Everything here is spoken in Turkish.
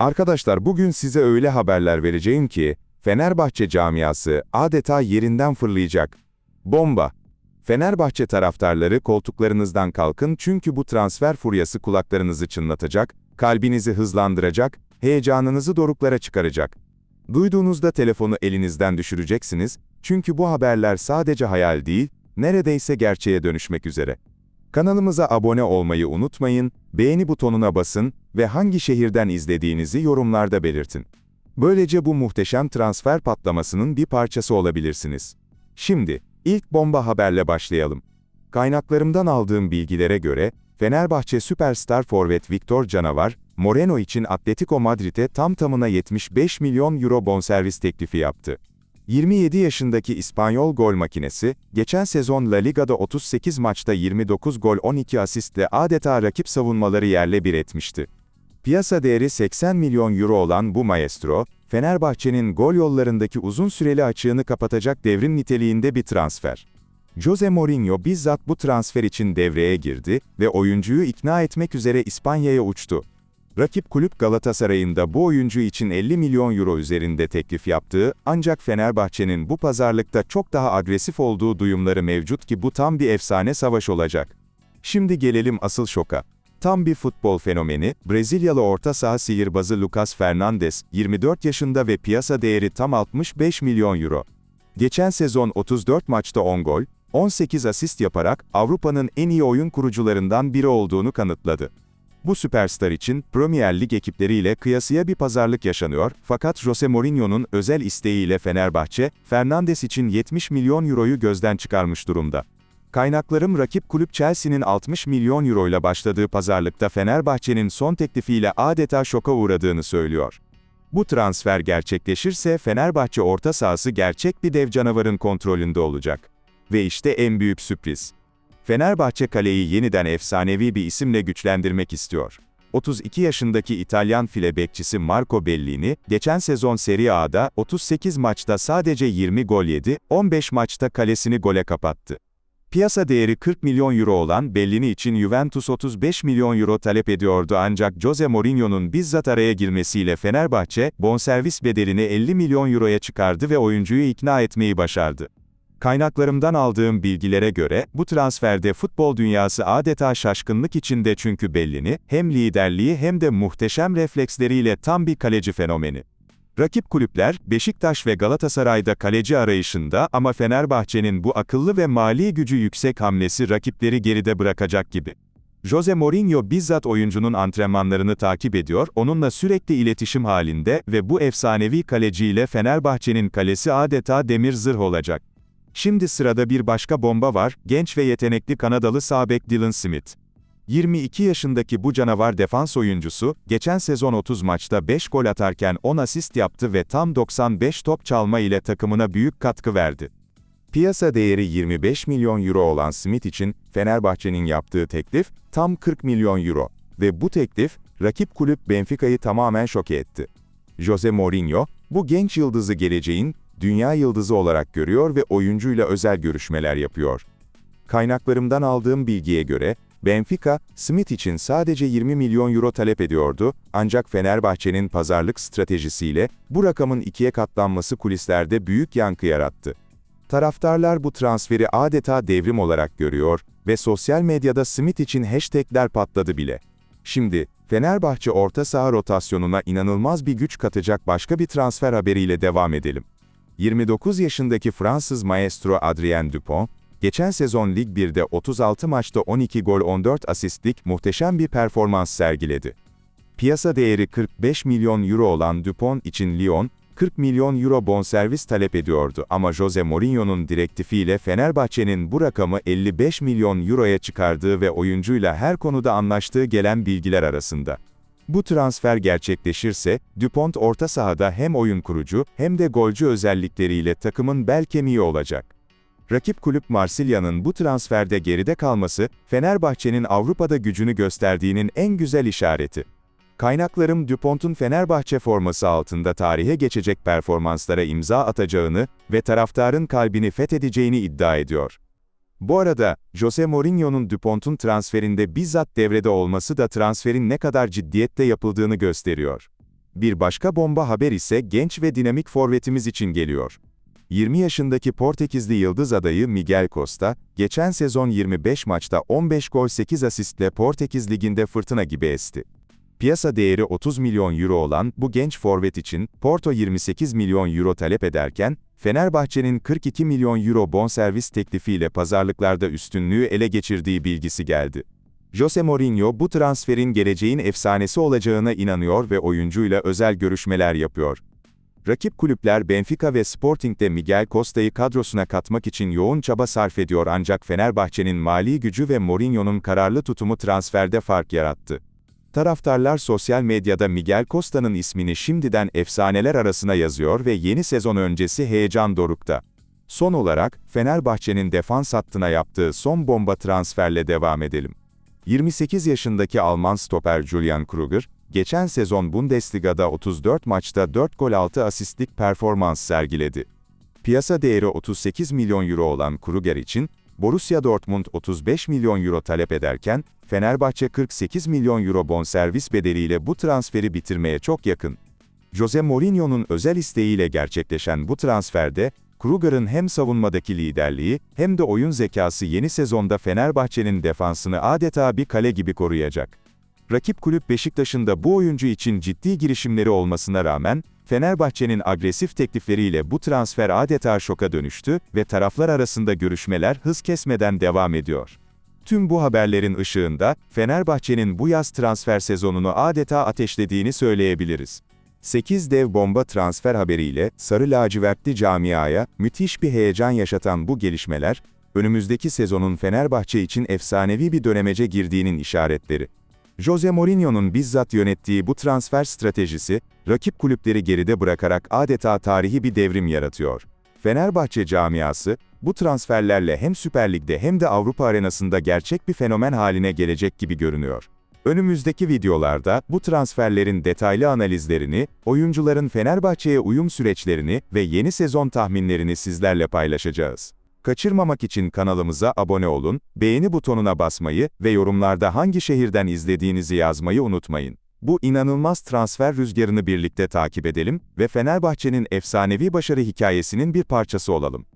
Arkadaşlar bugün size öyle haberler vereceğim ki, Fenerbahçe camiası adeta yerinden fırlayacak. Bomba! Fenerbahçe taraftarları koltuklarınızdan kalkın çünkü bu transfer furyası kulaklarınızı çınlatacak, kalbinizi hızlandıracak, heyecanınızı doruklara çıkaracak. Duyduğunuzda telefonu elinizden düşüreceksiniz çünkü bu haberler sadece hayal değil, neredeyse gerçeğe dönüşmek üzere. Kanalımıza abone olmayı unutmayın, beğeni butonuna basın ve hangi şehirden izlediğinizi yorumlarda belirtin. Böylece bu muhteşem transfer patlamasının bir parçası olabilirsiniz. Şimdi, ilk bomba haberle başlayalım. Kaynaklarımdan aldığım bilgilere göre, Fenerbahçe süperstar forvet Victor Canavar, Moreno için Atletico Madrid'e tam tamına 75 milyon euro bonservis teklifi yaptı. 27 yaşındaki İspanyol gol makinesi, geçen sezon La Liga'da 38 maçta 29 gol 12 asistle adeta rakip savunmaları yerle bir etmişti. Piyasa değeri 80 milyon euro olan bu maestro, Fenerbahçe'nin gol yollarındaki uzun süreli açığını kapatacak devrim niteliğinde bir transfer. Jose Mourinho bizzat bu transfer için devreye girdi ve oyuncuyu ikna etmek üzere İspanya'ya uçtu. Rakip kulüp Galatasaray'ın da bu oyuncu için 50 milyon euro üzerinde teklif yaptığı, ancak Fenerbahçe'nin bu pazarlıkta çok daha agresif olduğu duyumları mevcut ki bu tam bir efsane savaş olacak. Şimdi gelelim asıl şoka. Tam bir futbol fenomeni, Brezilyalı orta saha sihirbazı Lucas Fernandes, 24 yaşında ve piyasa değeri tam 65 milyon euro. Geçen sezon 34 maçta 10 gol, 18 asist yaparak Avrupa'nın en iyi oyun kurucularından biri olduğunu kanıtladı. Bu süperstar için Premier Lig ekipleriyle kıyasıya bir pazarlık yaşanıyor, fakat Jose Mourinho'nun özel isteğiyle Fenerbahçe, Fernandes için 70 milyon euroyu gözden çıkarmış durumda. Kaynaklarım rakip kulüp Chelsea'nin 60 milyon euro ile başladığı pazarlıkta Fenerbahçe'nin son teklifiyle adeta şoka uğradığını söylüyor. Bu transfer gerçekleşirse Fenerbahçe orta sahası gerçek bir dev canavarın kontrolünde olacak. Ve işte en büyük sürpriz. Fenerbahçe kaleyi yeniden efsanevi bir isimle güçlendirmek istiyor. 32 yaşındaki İtalyan file bekçisi Marco Bellini, geçen sezon Serie A'da 38 maçta sadece 20 gol yedi, 15 maçta kalesini gole kapattı. Piyasa değeri 40 milyon euro olan Bellini için Juventus 35 milyon euro talep ediyordu ancak Jose Mourinho'nun bizzat araya girmesiyle Fenerbahçe, bonservis bedelini 50 milyon euroya çıkardı ve oyuncuyu ikna etmeyi başardı. Kaynaklarımdan aldığım bilgilere göre, bu transferde futbol dünyası adeta şaşkınlık içinde çünkü Bellini, hem liderliği hem de muhteşem refleksleriyle tam bir kaleci fenomeni. Rakip kulüpler, Beşiktaş ve Galatasaray'da kaleci arayışında ama Fenerbahçe'nin bu akıllı ve mali gücü yüksek hamlesi rakipleri geride bırakacak gibi. Jose Mourinho bizzat oyuncunun antrenmanlarını takip ediyor, onunla sürekli iletişim halinde ve bu efsanevi kaleciyle Fenerbahçe'nin kalesi adeta demir zırh olacak. Şimdi sırada bir başka bomba var, genç ve yetenekli Kanadalı sağ bek Dylan Smith. 22 yaşındaki bu canavar defans oyuncusu, geçen sezon 30 maçta 5 gol atarken 10 asist yaptı ve tam 95 top çalma ile takımına büyük katkı verdi. Piyasa değeri 25 milyon euro olan Smith için, Fenerbahçe'nin yaptığı teklif, tam 40 milyon euro. Ve bu teklif, rakip kulüp Benfica'yı tamamen şoke etti. Jose Mourinho, bu genç yıldızı geleceğin, dünya yıldızı olarak görüyor ve oyuncuyla özel görüşmeler yapıyor. Kaynaklarımdan aldığım bilgiye göre, Benfica, Smith için sadece 20 milyon euro talep ediyordu, ancak Fenerbahçe'nin pazarlık stratejisiyle, bu rakamın ikiye katlanması kulislerde büyük yankı yarattı. Taraftarlar bu transferi adeta devrim olarak görüyor ve sosyal medyada Smith için hashtagler patladı bile. Şimdi, Fenerbahçe orta saha rotasyonuna inanılmaz bir güç katacak başka bir transfer haberiyle devam edelim. 29 yaşındaki Fransız maestro Adrien Dupont, geçen sezon Lig 1'de 36 maçta 12 gol 14 asistlik muhteşem bir performans sergiledi. Piyasa değeri 45 milyon euro olan Dupont için Lyon, 40 milyon euro bonservis talep ediyordu ama Jose Mourinho'nun direktifiyle Fenerbahçe'nin bu rakamı 55 milyon euroya çıkardığı ve oyuncuyla her konuda anlaştığı gelen bilgiler arasında. Bu transfer gerçekleşirse, Dupont orta sahada hem oyun kurucu hem de golcü özellikleriyle takımın bel kemiği olacak. Rakip kulüp Marsilya'nın bu transferde geride kalması, Fenerbahçe'nin Avrupa'da gücünü gösterdiğinin en güzel işareti. Kaynaklarım Dupont'un Fenerbahçe forması altında tarihe geçecek performanslara imza atacağını ve taraftarın kalbini fethedeceğini iddia ediyor. Bu arada, Jose Mourinho'nun Dupont'un transferinde bizzat devrede olması da transferin ne kadar ciddiyetle yapıldığını gösteriyor. Bir başka bomba haber ise genç ve dinamik forvetimiz için geliyor. 20 yaşındaki Portekizli yıldız adayı Miguel Costa, geçen sezon 25 maçta 15 gol 8 asistle Portekiz Ligi'nde fırtına gibi esti. Piyasa değeri 30 milyon euro olan bu genç forvet için Porto 28 milyon euro talep ederken, Fenerbahçe'nin 42 milyon euro bonservis teklifiyle pazarlıklarda üstünlüğü ele geçirdiği bilgisi geldi. Jose Mourinho bu transferin geleceğin efsanesi olacağına inanıyor ve oyuncuyla özel görüşmeler yapıyor. Rakip kulüpler Benfica ve Sporting de Miguel Costa'yı kadrosuna katmak için yoğun çaba sarf ediyor ancak Fenerbahçe'nin mali gücü ve Mourinho'nun kararlı tutumu transferde fark yarattı. Taraftarlar sosyal medyada Miguel Costa'nın ismini şimdiden efsaneler arasına yazıyor ve yeni sezon öncesi heyecan dorukta. Son olarak, Fenerbahçe'nin defans hattına yaptığı son bomba transferle devam edelim. 28 yaşındaki Alman stoper Julian Kruger, geçen sezon Bundesliga'da 34 maçta 4 gol 6 asistlik performans sergiledi. Piyasa değeri 38 milyon euro olan Kruger için, Borussia Dortmund 35 milyon euro talep ederken, Fenerbahçe 48 milyon euro bonservis bedeliyle bu transferi bitirmeye çok yakın. Jose Mourinho'nun özel isteğiyle gerçekleşen bu transferde, Kruger'ın hem savunmadaki liderliği, hem de oyun zekası yeni sezonda Fenerbahçe'nin defansını adeta bir kale gibi koruyacak. Rakip kulüp Beşiktaş'ın da bu oyuncu için ciddi girişimleri olmasına rağmen, Fenerbahçe'nin agresif teklifleriyle bu transfer adeta şoka dönüştü ve taraflar arasında görüşmeler hız kesmeden devam ediyor. Tüm bu haberlerin ışığında, Fenerbahçe'nin bu yaz transfer sezonunu adeta ateşlediğini söyleyebiliriz. 8 dev bomba transfer haberiyle sarı lacivertli camiaya müthiş bir heyecan yaşatan bu gelişmeler, önümüzdeki sezonun Fenerbahçe için efsanevi bir dönemece girdiğinin işaretleri. Jose Mourinho'nun bizzat yönettiği bu transfer stratejisi, rakip kulüpleri geride bırakarak adeta tarihi bir devrim yaratıyor. Fenerbahçe camiası, bu transferlerle hem Süper Lig'de hem de Avrupa arenasında gerçek bir fenomen haline gelecek gibi görünüyor. Önümüzdeki videolarda bu transferlerin detaylı analizlerini, oyuncuların Fenerbahçe'ye uyum süreçlerini ve yeni sezon tahminlerini sizlerle paylaşacağız. Kaçırmamak için kanalımıza abone olun, beğeni butonuna basmayı ve yorumlarda hangi şehirden izlediğinizi yazmayı unutmayın. Bu inanılmaz transfer rüzgarını birlikte takip edelim ve Fenerbahçe'nin efsanevi başarı hikayesinin bir parçası olalım.